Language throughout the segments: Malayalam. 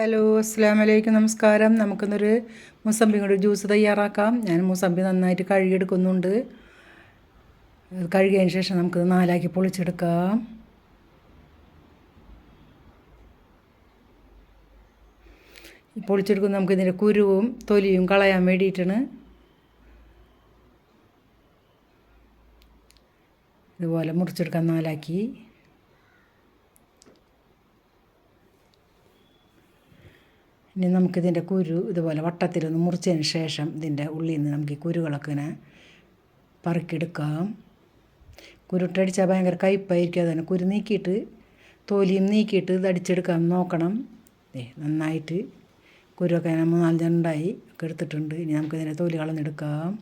ഹലോ അസ്സാം വലൈക്കും നമസ്കാരം. നമുക്കിന്നൊരു മുസമ്പി കൊണ്ട് ജ്യൂസ് തയ്യാറാക്കാം. ഞാൻ മുസമ്പി നന്നായിട്ട് കഴുകിയെടുക്കുന്നുണ്ട്. കഴുകിയതിന് ശേഷം നമുക്ക് നാലാക്കി പൊളിച്ചെടുക്കാം. പൊളിച്ചെടുക്കുമ്പോൾ നമുക്ക് ഇതിന്റെ കുരുവും തൊലിയും കളയാൻ വേണ്ടിയിട്ടാണ്. ഇതുപോലെ മുറിച്ചെടുക്കാൻ നാലാക്കി. ഇനി നമുക്കിതിന്റെ കുരു ഇതുപോലെ വട്ടത്തിലൊന്ന് മുറിച്ചതിന് ശേഷം ഇതിന്റെ ഉള്ളിൽ നിന്ന് നമുക്ക് ഈ കുരുകളൊക്കെ ഇങ്ങനെ പറക്കിയെടുക്കാം കുരുട്ടടിച്ചാൽ ഭയങ്കര കയ്പായിരിക്കും. അതുതന്നെ കുരു നീക്കിയിട്ട് തോലിയും നീക്കിയിട്ട് ഇത് അടിച്ചെടുക്കാൻ നോക്കണം. ഏ നന്നായിട്ട് കുരുവൊക്കെ മൂന്നാൽ മൂന്നാലഞ്ചെണ്ണുണ്ടായി ഒക്കെ എടുത്തിട്ടുണ്ട്. ഇനി നമുക്കിതിന്റെ തോലി കളഞ്ഞെടുക്കാം.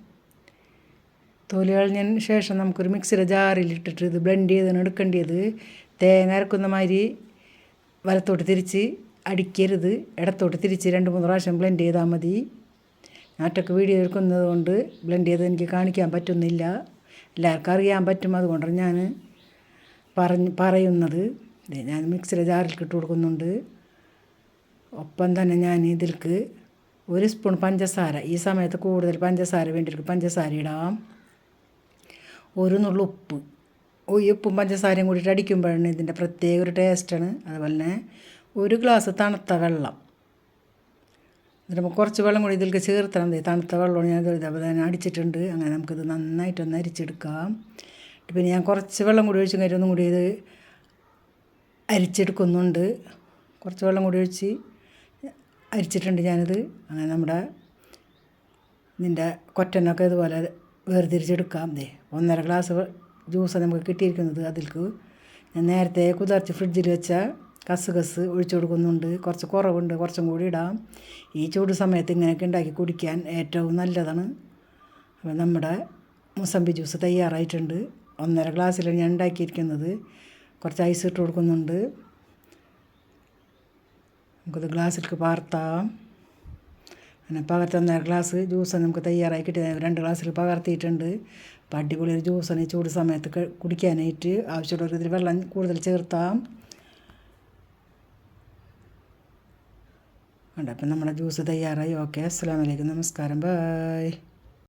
തോലി കളഞ്ഞതിന് ശേഷം നമുക്കൊരു മിക്സിയുടെ ജാറിലിട്ടിട്ട് ഇത് ബ്ലെൻഡ് ചെയ്താണ് എടുക്കേണ്ടത്. തേങ്ങ അരക്കുന്ന മാതിരി വലത്തോട്ട് തിരിച്ച് അടിക്കരുത്. ഇടത്തോട്ട് തിരിച്ച് രണ്ട് മൂന്ന് പ്രാവശ്യം ബ്ലെൻഡ് ചെയ്താൽ മതി. നാട്ടൊക്കെ വീഡിയോ എടുക്കുന്നത് കൊണ്ട് ബ്ലെൻഡ് ചെയ്ത് എനിക്ക് കാണിക്കാൻ പറ്റുന്നില്ല. എല്ലാവർക്കും അറിയാൻ പറ്റും അതുകൊണ്ടാണ് ഞാൻ പറഞ്ഞ് പറയുന്നത്. ഞാൻ മിക്സിയുടെ ജാറിൽ ഇട്ട് കൊടുക്കുന്നുണ്ട്. ഒപ്പം തന്നെ ഞാൻ ഇതിൽക്ക് ഒരു സ്പൂൺ പഞ്ചസാര. ഈ സമയത്ത് കൂടുതൽ പഞ്ചസാര വേണ്ടിയിട്ട് പഞ്ചസാര ഇടാം. ഒരു നുള്ളു ഉപ്പ്. ഉപ്പും പഞ്ചസാരയും കൂടിയിട്ട് അടിക്കുമ്പോഴാണ് ഇതിന്റെ പ്രത്യേക ഒരു ടേസ്റ്റാണ് അതുപോലെ തന്നെ ഒരു ഗ്ലാസ് തണുത്ത വെള്ളം. എന്നിട്ട് കുറച്ച് വെള്ളം കൂടി ഇതിലേക്ക് ചേർത്തണം. മതി തണുത്ത വെള്ളമാണ് ഞാൻ ഇതേപോലെ തന്നെ അടിച്ചിട്ടുണ്ട്. അങ്ങനെ നമുക്കിത് നന്നായിട്ടൊന്ന് അരിച്ചെടുക്കാം. പിന്നെ ഞാൻ കുറച്ച് വെള്ളം കൂടി ഒഴിച്ച് ഒന്നും കൂടി ഇത് അരിച്ചെടുക്കുന്നുണ്ട്. കുറച്ച് വെള്ളം കൂടി ഒഴിച്ച് അരിച്ചിട്ടുണ്ട് ഞാനിത്. അങ്ങനെ നമ്മുടെ ഇതിന്റെ കൊറ്റനൊക്കെ ഇതുപോലെ വേർതിരിച്ചെടുക്കാം. ദേ ഒന്നര ഗ്ലാസ് ജ്യൂസ് നമുക്ക് കിട്ടിയിരിക്കുന്നത് അതിൽക്ക്. ഞാൻ നേരത്തെ കുതിർച്ച് ഫ്രിഡ്ജിൽ വെച്ച കസുകസ് ഒഴിച്ചു കൊടുക്കുന്നുണ്ട്. കുറച്ച് കുറവുണ്ട്. കുറച്ചും കൂടി ഇടാം. ഈ ചൂട് സമയത്ത് ഇങ്ങനെയൊക്കെ ഉണ്ടാക്കി കുടിക്കാൻ ഏറ്റവും നല്ലതാണ്. അപ്പോൾ നമ്മുടെ മുസമ്പി ജ്യൂസ് തയ്യാറായിട്ടുണ്ട്. ഒന്നര ഗ്ലാസ്സിലാണ് ഞാൻ ഉണ്ടാക്കിയിരിക്കുന്നത്. കുറച്ച് ഐസ് ഇട്ട് കൊടുക്കുന്നുണ്ട്. നമുക്കത് ഗ്ലാസ്സിലേക്ക് പാർത്താം അങ്ങനെ പകർത്തുന്ന ഗ്ലാസ് ജ്യൂസ് നമുക്ക് തയ്യാറായി കിട്ടി. രണ്ട് ഗ്ലാസ്സിൽ പകർത്തിയിട്ടുണ്ട്. അപ്പം അടിപൊളി ഒരു ജ്യൂസാണ് ഈ ചൂട് സമയത്ത് കുടിക്കാനായിട്ട്. ആവശ്യമുള്ളവർക്ക് ഇതിൽ വെള്ളം കൂടുതൽ ചേർത്താം. ഉണ്ട്. അപ്പം നമ്മുടെ ജ്യൂസ് തയ്യാറായി. ഓക്കെ അസ്സാം വലൈക്കും നമസ്കാരം. ബായ്